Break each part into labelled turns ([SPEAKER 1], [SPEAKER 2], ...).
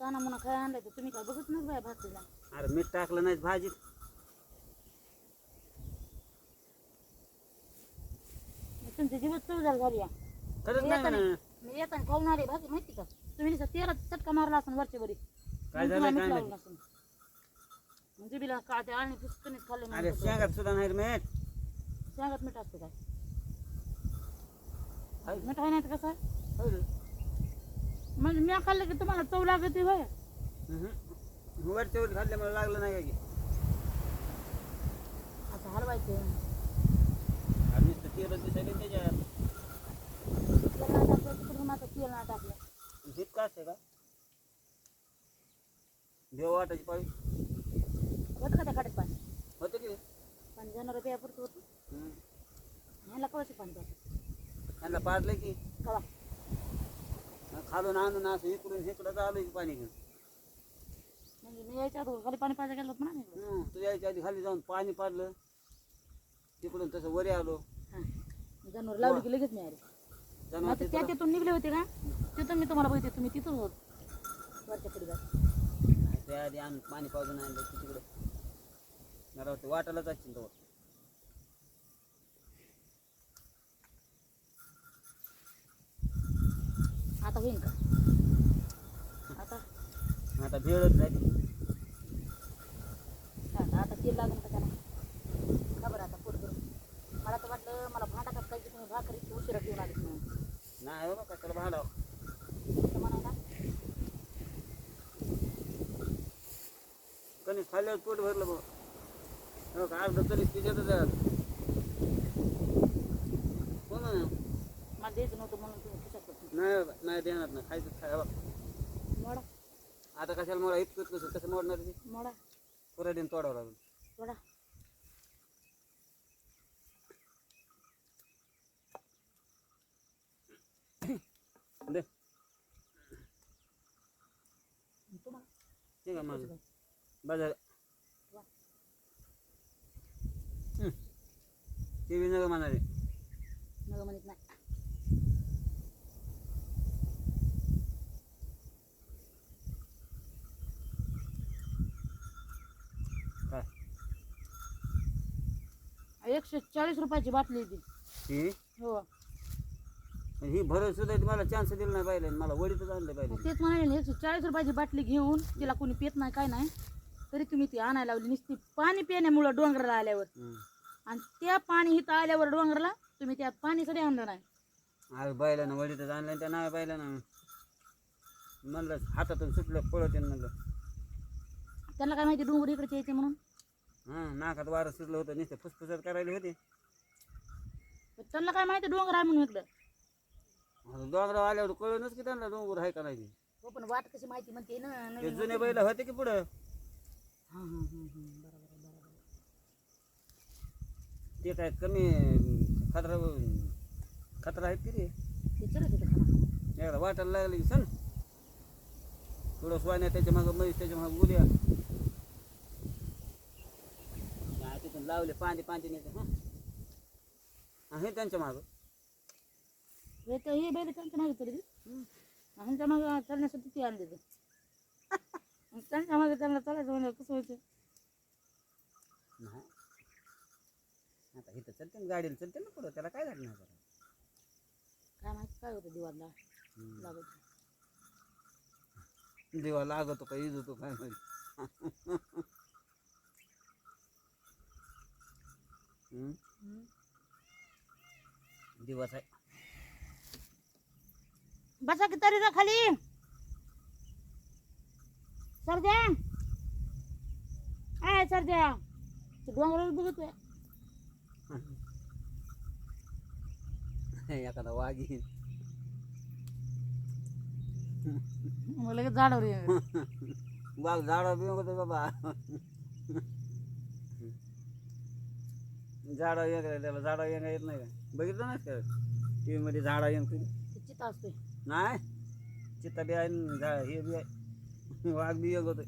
[SPEAKER 1] चाना म्हणा काय आणलाय तर तुम्ही काय बघत नाही बाय भाकरीला
[SPEAKER 2] अरे मीठ टाकलं नाही भाजीत
[SPEAKER 1] तुमची जीवच चौदार झाली.
[SPEAKER 2] खरंच नाही म्हणे.
[SPEAKER 1] मी येताना खाऊन आले भाजी माहिती का तुम्ही नुसतं चटका मारला असं वरच्या वरी
[SPEAKER 2] काय
[SPEAKER 1] मग
[SPEAKER 2] झालं काय नाही.
[SPEAKER 1] म्हणजे बिला का ते आणि पुस्तकनीच खाल्ले
[SPEAKER 2] अरे. शेंगात सुद्धा नाही रे मीठ
[SPEAKER 1] शेंगात मीठ असतं काय. मीठ आहे नाही तर कसं आहे?
[SPEAKER 2] होय रे.
[SPEAKER 1] म्हणजे मी खाल्लं की तुम्हाला चव लागते होय.
[SPEAKER 2] वरच्या वर खाल्ल्यामुळे लागलं नाही का की
[SPEAKER 1] असं हलवायचं.
[SPEAKER 2] अरे नुसतं तेल दिसायला त्याच्यात
[SPEAKER 1] टाकलं आता
[SPEAKER 2] असते का? देव वाटायची पाळी.
[SPEAKER 1] होतं का त्या पाणी.
[SPEAKER 2] होतं की
[SPEAKER 1] पाणी जाणार प्यापुरतं होतं.
[SPEAKER 2] हम्म.
[SPEAKER 1] ह्याला कवाशी पाणी प्यायचं
[SPEAKER 2] त्यांना पाडलं की.
[SPEAKER 1] कवा?
[SPEAKER 2] खालून आणून असं इकडून इकडं चालू की पाणी घेऊन
[SPEAKER 1] म्हणजे मी यायच्या खाली पाणी पाहायचं गेलं होतं ना मी.
[SPEAKER 2] तू यायच्या आधी खाली जाऊन पाणी पाडलं तिकडून तसं वरी आलो.
[SPEAKER 1] हा. जनावर लावली की लगेच मिळाली
[SPEAKER 2] जनावर
[SPEAKER 1] मग त्या
[SPEAKER 2] तिथं-
[SPEAKER 1] तिथून निघले होते का? तिथून मी तुम्हाला बघितले तुम्ही तिथून होत. वरच्या
[SPEAKER 2] त्या आधी आणून पाणी पाजून आणलं की तिकडं. मला वाटतं वाटायला जायची तो
[SPEAKER 1] आता होईन का? आता?
[SPEAKER 2] आता भेळच झाली
[SPEAKER 1] आता आता तेल लागेल का त्याला? का बरं आता पोट मला तर वाटलं मला भांडा का काय तुम्ही भाकरी उशिरा घेऊन म्हणून.
[SPEAKER 2] नाही बाबा कशाला भाडा
[SPEAKER 1] तर म्हणायला
[SPEAKER 2] कणीस खाल्ल्यावर पोट भरलं बघ. हो का अर्ध कणीस तिच्यातच आहे कोण आहे?
[SPEAKER 1] मला द्यायचं नव्हतं म्हणून तुम्ही खिशात होतं.
[SPEAKER 2] नाही बाबा, नाही देणार ना खायचं खाय
[SPEAKER 1] मोडा.
[SPEAKER 2] आता कशाला मला इतकं कसं कसं मोडणार ते?
[SPEAKER 1] मोडा.
[SPEAKER 2] पुराडीन तोडावं लागेल दे. आहे माझं? बाजार.
[SPEAKER 1] वा.
[SPEAKER 2] टी व्ही नका म्हणाले.
[SPEAKER 1] नग म्हणत नाही. एकशे चाळीस रुपयाची बाटली ती
[SPEAKER 2] ही?
[SPEAKER 1] हो.
[SPEAKER 2] ही भरत सुद्धा मला चान्स दिला नाही पाहिजे मला वडीतच आणलं पाहिजे
[SPEAKER 1] तेच म्हणाले ना, एकशे चाळीस रुपयाची बाटली घेऊन तिला कोणी पित नाही काय नाही. तरी तुम्ही ती आणायला लावली. नुसती पाणी पिण्यामुळं डोंगराला आल्यावर. आणि त्या पाणी इथं आल्यावर डोंगराला तुम्ही त्यात पाणी सगळे आणलं नाही.
[SPEAKER 2] अरे बायलानं वडीतच आणलं आणि त्या नाही पाहिलं म्हणलं हातातून सुटलं पळत म्हणलं.
[SPEAKER 1] त्यांना काय माहिती डोंगर इकडचे यायचे म्हणून?
[SPEAKER 2] हां नाकात वारं सुटलं होतं नुसते फुसफुसात करायला होते.
[SPEAKER 1] त्यांना काय माहिती डोंगर आहे म्हणून इकडं.
[SPEAKER 2] डोंगरावर आल्यावर कळूनच की त्यांना डोंगर आहे का नाही ते.
[SPEAKER 1] हो पण वाट कशी माहिती म्हणते ना
[SPEAKER 2] ते जुने बैल होते की पुढं?
[SPEAKER 1] हां हां हां हां बरोबर आहे, बरोबर. आहे.
[SPEAKER 2] ते काय कमी खतरा खतरा आहेत की रे
[SPEAKER 1] ते चलत येतं खाना.
[SPEAKER 2] एकदा वाटायला लागलं की सण थोडं सोन्या त्याच्या मागं म्हैस त्याच्या मागं उद्या. तिथून लावले पाणी पाणी नेते हां. हे त्यांच्या मागं.
[SPEAKER 1] हे तर हे बैल त्यांच्या मागे तरी ह्यांच्या मागे चालण्यासाठी ती आणली मग त्यांच्या मागे त्यांना चालायचं म्हणजे कसं व्हायचं
[SPEAKER 2] नाही. आता इथं चलते ना गाडीला चलते ना पुढं त्याला काय लागणार जरा
[SPEAKER 1] काय माहिती काय होतं दिवाळला? लागत
[SPEAKER 2] देवा लागतो का इजतो काय माहिती? दिवस आहे.
[SPEAKER 1] बसा की तरी जा खाली. सरद्या. आहे सरद्या. ते डोंगरावर बघतोय.
[SPEAKER 2] एखादा वाघ येईल.
[SPEAKER 1] लगेच झाडावर.
[SPEAKER 2] वाघ झाडा बिंगतो बाबा. झाडा येंग त्याला झाडा येंगा येत नाही का? बघितलं नाही का? टी मध्ये झाडा येंग तुम्ही
[SPEAKER 1] ते चिता असतोय.
[SPEAKER 2] नाही? चित्ता बी आहे न झा हे बी आहे. वाघ बी येग होतोय.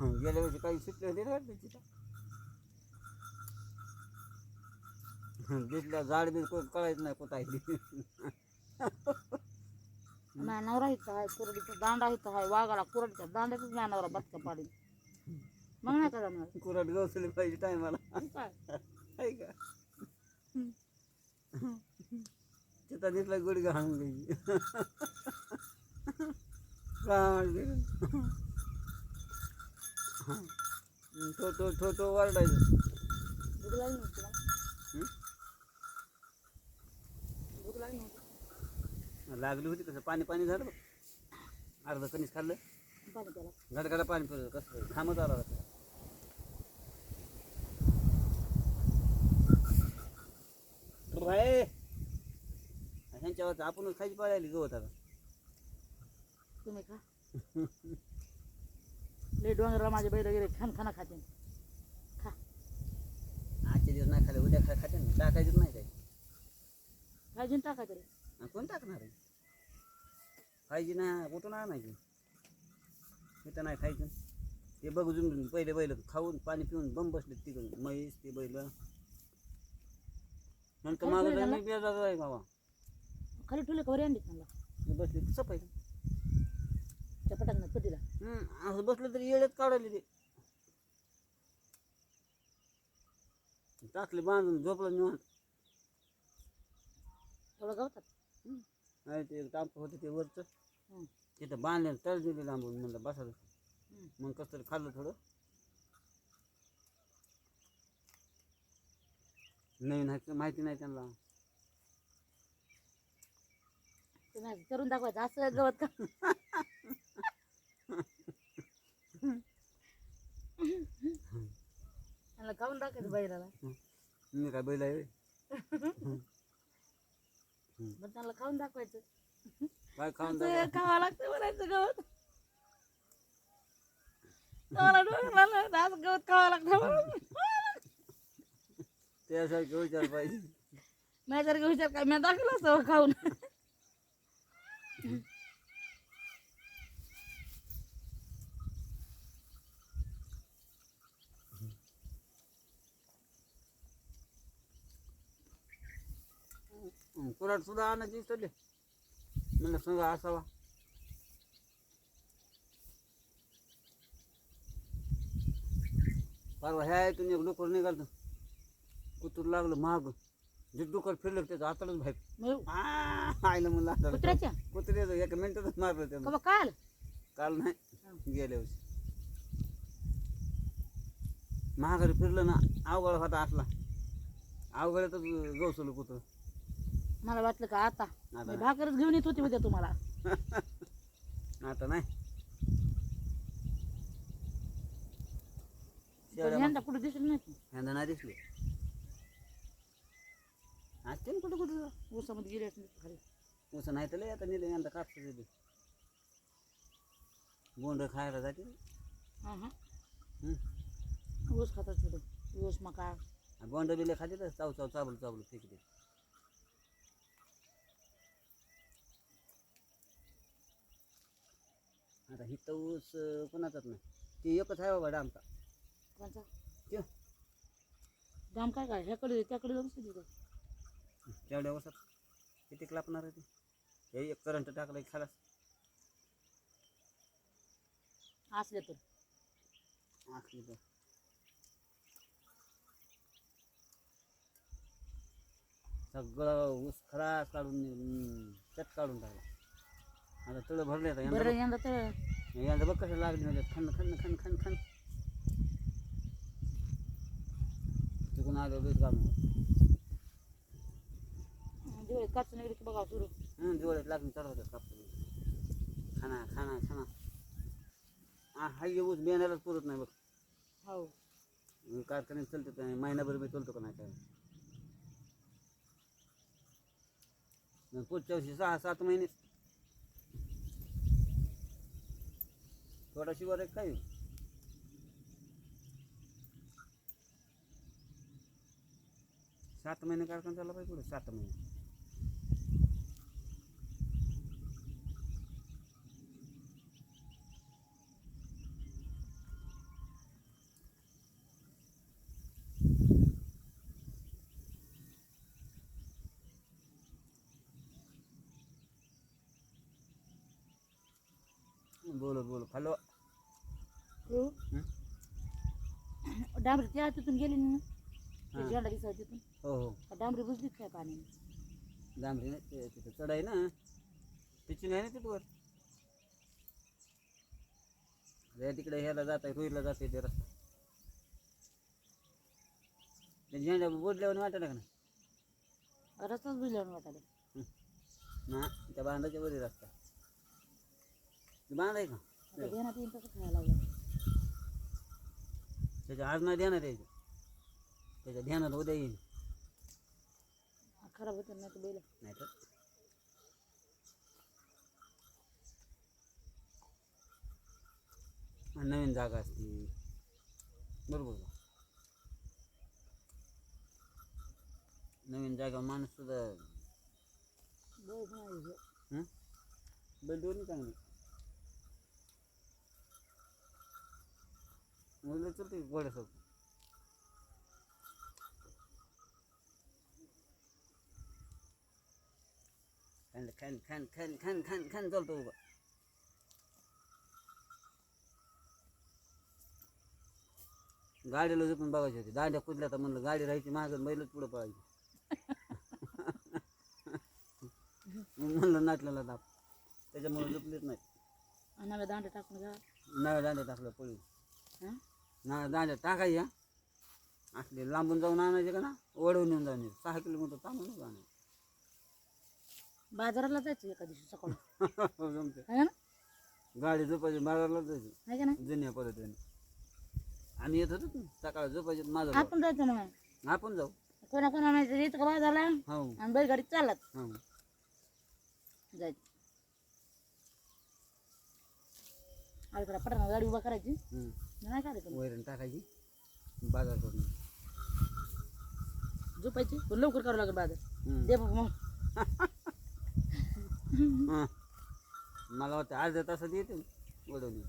[SPEAKER 2] गेल्या वर्षी काही सुटले होते ना वाटतं चिता? दिसलं झाड बी को- कळायचं नाही कुठं आहे ती.
[SPEAKER 1] नवरा इथं आहे कुरडीचा दांडा इथं आहे वाघाला कुरडीच्या दांड्यातच नवरा बचका पाडी मग नाही का जमणार
[SPEAKER 2] कुराट गवसली पाहिजे टायमाला.
[SPEAKER 1] काय
[SPEAKER 2] आहे का? तिथं दिसलं गुडघा हाणून घ्यायची. प्राण गेलं. तो तो तो वरडायचं
[SPEAKER 1] नव्हती
[SPEAKER 2] हं?
[SPEAKER 1] भूक लागली नव्हती
[SPEAKER 2] लागली होती कसं पाणी पाणी झालं. बघ. अर्ध कणीस खाल्लं. घडघडा पाणी पिलं कसं थांबत आला होता. भाई ह्यांच्यावर आपणच खायची पाळी आली गवत आता.
[SPEAKER 1] तुम्ही खा. ले डोंगरला माझे बैल वगैरे खान खाना खाते. खा.
[SPEAKER 2] आजचे दिवस नाही खाले उद्या खा खाते ना. टाकायचंच नाही काही.
[SPEAKER 1] भाजून टाका तरी.
[SPEAKER 2] आणि कोण टाकणार आहे? खायची ना कुठून आणायची? इथं नाही खायचं. ते बघून पहिले बैल खाऊन पाणी पिऊन बंब बसले तिकडून म्हैस ते बैल. नंतर मागं? मी आहे बाबा.
[SPEAKER 1] खाली ठेवले कवर आणलीत मला
[SPEAKER 2] ते बसले ते सफायचं
[SPEAKER 1] त्या पटाकनं कधीला
[SPEAKER 2] हम्म, असं बसलं तरी येड्यात काढायला ते. टाकले बांधून झोपलं निवांत.
[SPEAKER 1] थोडं गवतात?
[SPEAKER 2] नाही ते टांप होते ते वरचं.
[SPEAKER 1] हं.
[SPEAKER 2] तिथं बांधले तळ दिले लांबून म्हणलं बसा
[SPEAKER 1] हं.
[SPEAKER 2] मग कसं तरी खाल्लं थोडं. नवीन आहे माहिती नाही त्यांना.
[SPEAKER 1] तुम्ही असं करून दाखवायचं असं गवत का? त्याला खाऊन दाखवायचं बैलाला
[SPEAKER 2] मी काय बैल आहे?
[SPEAKER 1] मग त्याला खाऊन दाखवायचं.
[SPEAKER 2] काय खाऊन
[SPEAKER 1] असं
[SPEAKER 2] दाखवा.
[SPEAKER 1] खावं लागतं म्हणायचं गवत. लागलं, असं गवत खावं लागतं म्हणून.
[SPEAKER 2] त्यासारखं विचार पाहिजे.
[SPEAKER 1] माझ्यासारखं विचार काय? मी दाखवलं असं खाऊन.
[SPEAKER 2] कुराड सुद्धा आणायची विसरले म्हणलं संघ असावा. परवा ह्या ऐकून एक डुकर निघालं कुत्र लागलं महाग. जे डुकर फिरलं त्याचं आतडच बाहेर.
[SPEAKER 1] मग?
[SPEAKER 2] आ, आईला म्हणलं आता
[SPEAKER 1] कुत्र्याच्या
[SPEAKER 2] कुत्र्याचं एका मिनिटातच मारलं त्यानं.
[SPEAKER 1] का काल?
[SPEAKER 2] काल नाही गेल्या वर्षी. महागारी फिरलं ना अवघड होता असला अवघड्यातच गवसलं कुत्र.
[SPEAKER 1] मला वाटलं का आता
[SPEAKER 2] आता
[SPEAKER 1] मी भाकरच घेऊन येत होती उद्या तुम्हाला
[SPEAKER 2] आता नाही
[SPEAKER 1] पण
[SPEAKER 2] शेवड्या
[SPEAKER 1] ह्यांना कुठे दिसलं नाही
[SPEAKER 2] ह्यांना नाही दिसले आजच्या कुठं कुठं
[SPEAKER 1] ऊसामध्ये गेले असतील खाली
[SPEAKER 2] उसं नाही तर लय आता नेलं यंदा कापसाचं बी बोंड खायला जाते
[SPEAKER 1] हा हा
[SPEAKER 2] हं.
[SPEAKER 1] ऊस खातात तिथं ऊस मका
[SPEAKER 2] बोंड बिले खाते तर चाव चाव चाबलं चाबलं फेकते आता ही तर ऊस कोणाचाच नाही. ते एकच आहे बाबा आमचा
[SPEAKER 1] कोणचा?
[SPEAKER 2] त्यो.
[SPEAKER 1] दाम काय काय ह्याकडे त्याकडे जाऊन तिथं
[SPEAKER 2] तेवढ्या वर्षात किती कापणार आहे ते? हे एक करंट टाकलं की खालास.
[SPEAKER 1] असले तर.
[SPEAKER 2] आखली तर. सगळं ऊस खरास काढून चट काढून टाकला. आता तळ भरले आता यंदा
[SPEAKER 1] बरं यंदा तर
[SPEAKER 2] बघ- यंदा बघ कसं लागले म्हणजे. खन खन खन खन खन तिकडून आलो काम
[SPEAKER 1] दिवाळी की बघा सुरू.
[SPEAKER 2] हं दिवाळीत लागून चढवतात कापतो खाना खाना खाना. हा हा हे ऊस बियाण्यालाच पुरत नाही बघ.
[SPEAKER 1] हो.
[SPEAKER 2] कारखान्यात चालतो का नाही महिनाभर मी चालतो का नाही काय? मग पुढच्या वर्षी सहा सात महिने थोडा शिवर एक काय सात महिने कारखाना चालला पाहिजे पुढे सात महिने. बोलत बोलत खाल्लो
[SPEAKER 1] हो
[SPEAKER 2] हं?
[SPEAKER 1] डांबरी त्या तिथून गेली ना. झेंडा दिसायला तिथून.
[SPEAKER 2] हो हो.
[SPEAKER 1] का डांबरी बुजलीत काय पाणी?
[SPEAKER 2] डांबरी नाही ते तिथं चढाई ना. तिची नाही ना तिथवर रे तिकडे ह्याला जात आहे रुईला जाते ते रस्ता. ते झेंडा बोलल्यावर वाटायला का नाही
[SPEAKER 1] रस्ताच बुजल्यावर वाटायला
[SPEAKER 2] ना त्या बांधाच्या वरी रस्ता. ते बांध आहे का?
[SPEAKER 1] आता ध्यानात येईल तसं खायला लागलं
[SPEAKER 2] त्याच्या आज नाही ध्यानात यायचं त्याच्या ध्यानात उद्या येईल.
[SPEAKER 1] खराब होतं नाही तर बैल.
[SPEAKER 2] नाही तर? आणि नवीन जागा असती. बरोबर का? नवीन जागा माणूस सुद्धा
[SPEAKER 1] बैल नाही. हं?
[SPEAKER 2] बैल दोन्ही चांगली. मुलं चलते गोड्यासोबत खान खान खान खान खान खान खान चालतो उभा. गाडीला झोपून बघायची होती. दांड्या कुदल्या तर म्हणलं गाडी राहायची मागं बैलच पुढं पळायची. म्हणलं नाटलेला दाप त्याच्यामुळे झोपलीच नाही.
[SPEAKER 1] आणि आम्ही दांडे टाकून जा.
[SPEAKER 2] नव्या दांड्या टाकलं पळी नव्या दांड्या टाकायच्या असले लांबून जाऊन आणायचे का ना? ओढवून येऊन जाऊन सहा किलोमीटर थांबून जाणार
[SPEAKER 1] बाजाराला जायचं एका दिवशी सकाळी.
[SPEAKER 2] जमते.
[SPEAKER 1] आहे ना?
[SPEAKER 2] गाडी झोपायची बाजारला जायची.
[SPEAKER 1] आहे का नाही
[SPEAKER 2] जुन्या पद्धतीने. आम्ही येत होतो ना सकाळ झोपायचे माझं गाव.
[SPEAKER 1] आपण जायचं ना मग.
[SPEAKER 2] आपण जाऊ.
[SPEAKER 1] कोणा कोणा माहिती येतं का बाजारला?
[SPEAKER 2] हो.
[SPEAKER 1] आणि बैलगाडीत चालत
[SPEAKER 2] हो.
[SPEAKER 1] जायचं अलीकडे पटकन गाडी उभा करायची.
[SPEAKER 2] हम्म.
[SPEAKER 1] नाही करायचं
[SPEAKER 2] वैरण टाकायची बाजार करून
[SPEAKER 1] झोपायची? पण लवकर करावं लागेल बाजार. दे मग.
[SPEAKER 2] हं. मला वाटतं अर्ध्या तासात येते वडवली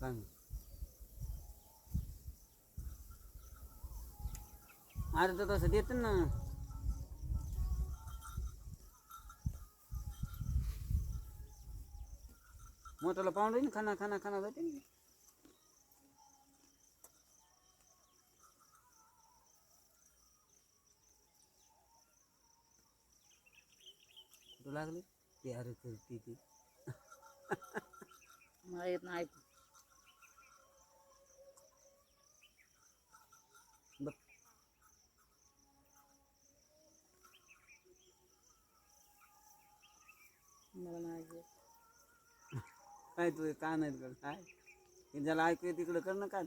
[SPEAKER 2] काय माहीत. अर्ध्या तासात येते ना. मोठ्याला पाहुणे ना खाना खाना खाना जाते ना. कुठं लागले? ते अरे करते ती
[SPEAKER 1] मला येत नाही ऐकू.
[SPEAKER 2] बघ.
[SPEAKER 1] मला नाही ऐकू येत.
[SPEAKER 2] काय तू का नाही कर काय हे ज्याला ऐकू तिकडं कर ना काय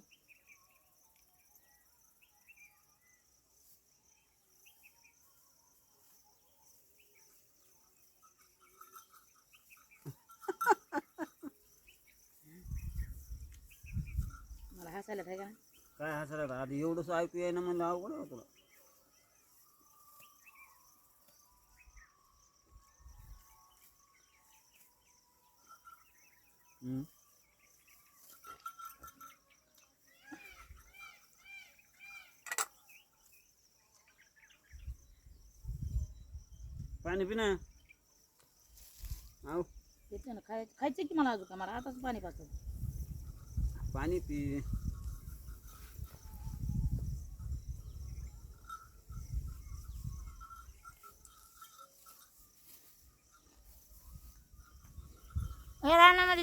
[SPEAKER 1] हसायला आहे का?
[SPEAKER 2] काय हसरा आधी एवढंच ऐकू ना म्हणलं अवघड आहे तुला. हम्म. पाणी पिना? आव
[SPEAKER 1] येते ना खाय खायचं की मला अजून? का मला आताच पाणी पाचत
[SPEAKER 2] पाणी पी.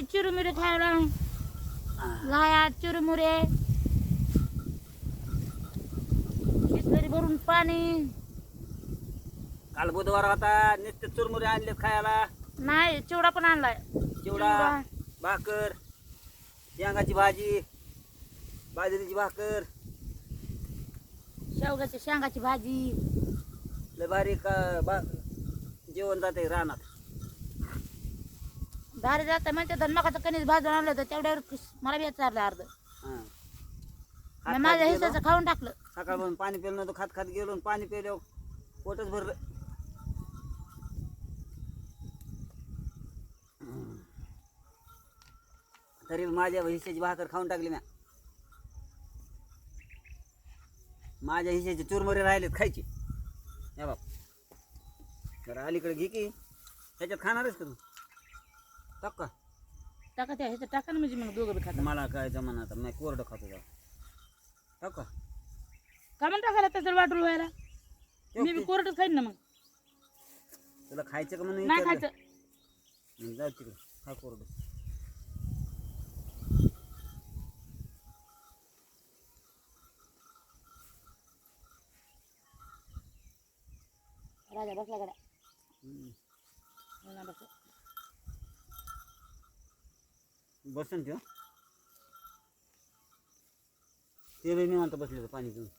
[SPEAKER 1] रानामध्ये चिरुमुरे खायला लाया चिरुमुरे. बिसलरी भरून पाणी.
[SPEAKER 2] काल बुधवार होता नुसते चुरमुरे आणले खायला.
[SPEAKER 1] नाही चिवडा पण आणलाय.
[SPEAKER 2] चिवडा भाकर शेंगाची भाजी बाजरीची भाकर.
[SPEAKER 1] शेवगाची शेंगाची भाजी.
[SPEAKER 2] लय भारी का बा जेवण जाते रानात.
[SPEAKER 1] भारी जातं म्हणते तर मकाचं कणीस भाजून आणलं होतं तेवढ्यावर मला बी चाललं अर्ध.
[SPEAKER 2] हा. खात
[SPEAKER 1] माझ्या हिस्साचं खाऊन टाकलं.
[SPEAKER 2] सकाळपासून पाणी पिलं नव्हतं खात खात गेलो आणि पाणी पिल्यावर पोटच भरलं. तरी माझ्या हिश्श्याची भाकर खाऊन टाकली म्या. माझ्या हिश्श्याचे चुरमुरे राहिलेत खायचे. या बाप. जरा अलीकडे घे की. त्याच्यात खाणारच का तू? टाक.
[SPEAKER 1] टाका त्या ह्याचं टाका ना म्हणजे मग दोघं बी खाता
[SPEAKER 2] मला काय जमाना आता मी कोरडं खातो जा टाक. का
[SPEAKER 1] म्हणून टाकायला त्याचं वाटून व्हायला? मी बी कोरटच खाईन ना मग.
[SPEAKER 2] तुला खायचं का म्हणून
[SPEAKER 1] नाही
[SPEAKER 2] विचारलं?
[SPEAKER 1] खायचं.
[SPEAKER 2] मग जाऊ तिकडे. खा कोरडं.
[SPEAKER 1] राजा बसला गड्या.
[SPEAKER 2] हम्म.
[SPEAKER 1] म्हणा बस
[SPEAKER 2] बसन त्यो ते मी अन्त बसले पानी पिऊन.